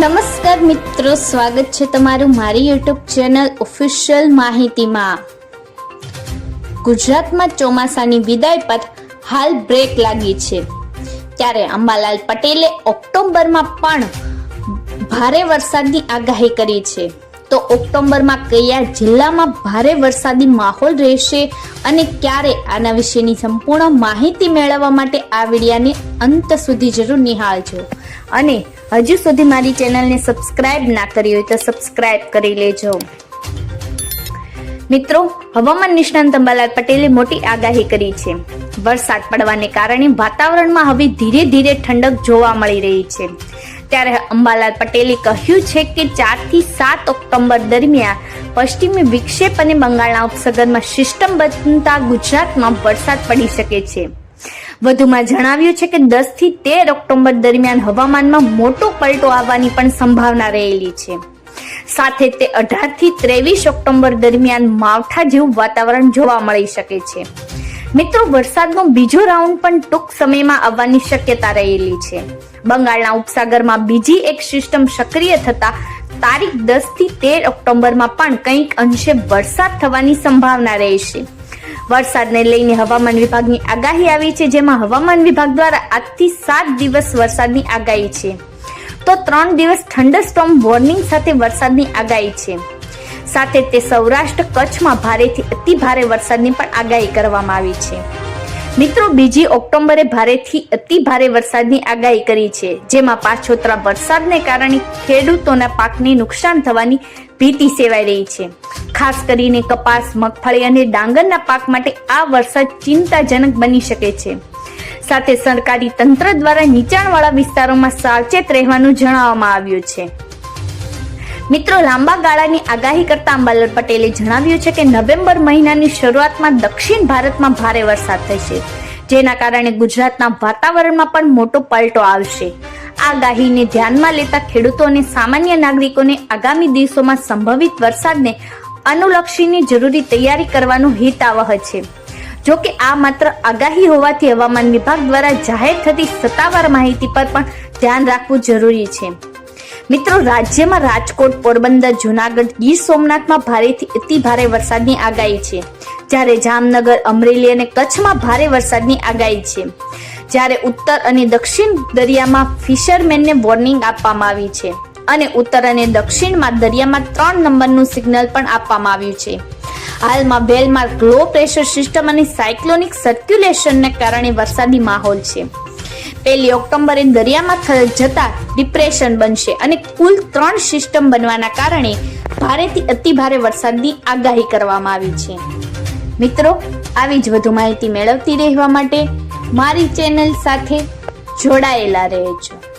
નમસ્કાર મિત્રો, સ્વાગત છે તમારું મારી યુટ્યુબ ચેનલ ઓફિશિયલ માહિતીમાં. ગુજરાતમાં ચોમાસાની વિદાય પર હાલ બ્રેક લાગી છે. ત્યારે અંબાલાલ પટેલે ઓક્ટોબરમાં પણ ભારે વરસાદની આગાહી કરી છે. તો ઓક્ટોબરમાં કયા જિલ્લામાં ભારે વરસાદી માહોલ રહેશે અને ક્યારે આના વિશેની સંપૂર્ણ માહિતી મેળવવા માટે આ વિડિયાને અંત સુધી જરૂર નિહાળજો. અને હજુ સુધી મારી ચેનલને સબસ્ક્રાઇબ ના કરી હોય તો સબસ્ક્રાઇબ કરી લેજો. મિત્રો, હવામાન નિષ્ણાંત અંબાલાલ પટેલે મોટી આગાહી કરી છે. વરસાદ પડવાને કારણે વાતાવરણમાં હવે ધીરે ધીરે ઠંડક જોવા મળી રહી છે. ત્યારે અંબાલાલ પટેલે કહ્યું છે કે ચારથી સાત ઓક્ટોબર દરમિયાન પશ્ચિમી વિક્ષેપ અને બંગાળના ઉપસાગરમાં સિસ્ટમ બનતા ગુજરાતમાં વરસાદ પડી શકે છે. વધુમાં જણાવ્યું છે કે દસથી તેર ઓક્ટોબર દરમિયાન હવામાનમાં મોટો પલટો આવવાની પણ સંભાવના રહેલી છે. સાથે તે અઢારથી ત્રેવીસ ઓક્ટોબર દરમિયાન માવઠા જેવું વાતાવરણ જોવા મળી શકે છે. મિત્રો, વરસાદનો બીજો રાઉન્ડ પણ ટૂંક સમયમાં આવવાની શક્યતા રહેલી છે. બંગાળના ઉપસાગરમાં બીજી એક સિસ્ટમ સક્રિય થતા તારીખ દસથી તેર ઓક્ટોબરમાં પણ કંઈક અંશે વરસાદ થવાની સંભાવના રહેશે. વરસાદને લઈને હવામાન વિભાગની આગાહી આવી છે, જેમાં હવામાન વિભાગ દ્વારા આજથી સાત દિવસ વરસાદની આગાહી છે. તો ત્રણ દિવસ થંડરસ્ટોર્મ વોર્નિંગ સાથે વરસાદની આગાહી છે. સાથે તે સૌરાષ્ટ્ર કચ્છમાં ભારેથી અતિ ભારે વરસાદની પણ આગાહી કરવામાં આવી છે. મિત્રો, બીજી ઓક્ટોબરે ભારેથી અતિ ભારે વરસાદની આગાહી કરી છે, જેમાં પાછોતરા વરસાદને કારણે ખેડૂતોના પાકને નુકસાન થવાની ભીતિ સેવાઈ રહી છે. ખાસ કરીને કપાસ, મગફળી અને ડાંગરના પાક માટે આ વરસાદ ચિંતાજનક બની શકે છે. સાથે સરકારી તંત્ર દ્વારા નીચાણવાળા વિસ્તારોમાં સાવચેત રહેવાનું જણાવવામાં આવ્યું છે. મિત્રો, લાંબા ગાળાની આગાહી કરતા અંબાલાલ પટેલે જણાવ્યું છે કે નવેમ્બર મહિનાની શરૂઆતમાં દક્ષિણ ભારતમાં ભારે વરસાદ થશે, જેના કારણે ગુજરાતના વાતાવરણમાં પણ મોટો પલટો આવશે. આગાહીને ધ્યાનમાં લેતા ખેડૂતો અને સામાન્ય નાગરિકોને આગામી દિવસોમાં સંભવિત વરસાદને અનુલક્ષીને જરૂરી તૈયારી કરવાનું હિતાવહ છે. જો કે આ માત્ર આગાહી હોવાથી હવામાન વિભાગ દ્વારા જાહેર થતી સત્તાવાર માહિતી પર પણ ધ્યાન રાખવું જરૂરી છે. મિત્રો, રાજ્યમાં રાજકોટ, પોરબંદર, જુનાગઢ, ગીર સોમનાથમાં ભારેથી અતિ ભારે વરસાદની આગાહી છે. જ્યારે જામનગર, અમરેલી અને કચ્છમાં ભારે વરસાદની આગાહી છે. જ્યારે ઉત્તર અને દક્ષિણ દરિયામાં ફિશરમેનને વોર્નિંગ આપવામાં આવી છે અને ઉત્તર અને દક્ષિણમાં દરિયામાં ત્રણ નંબરનું સિગ્નલ પણ આપવામાં આવ્યું છે. હાલમાં well marked, low pressure system અને સાયક્લોનિક સર્ક્યુલેશનને કારણે વરસાદી માહોલ છે. પહેલી ઓક્ટોબરે દરિયામાં જતા ડિપ્રેશન બનશે અને કુલ ત્રણ સિસ્ટમ બનવાના કારણે ભારેથી અતિ ભારે વરસાદની આગાહી કરવામાં આવી છે. મિત્રો, આવી જ વધુ માહિતી મેળવતી રહેવા માટે મારી ચેનલ સાથે જોડાયેલા રહેજો.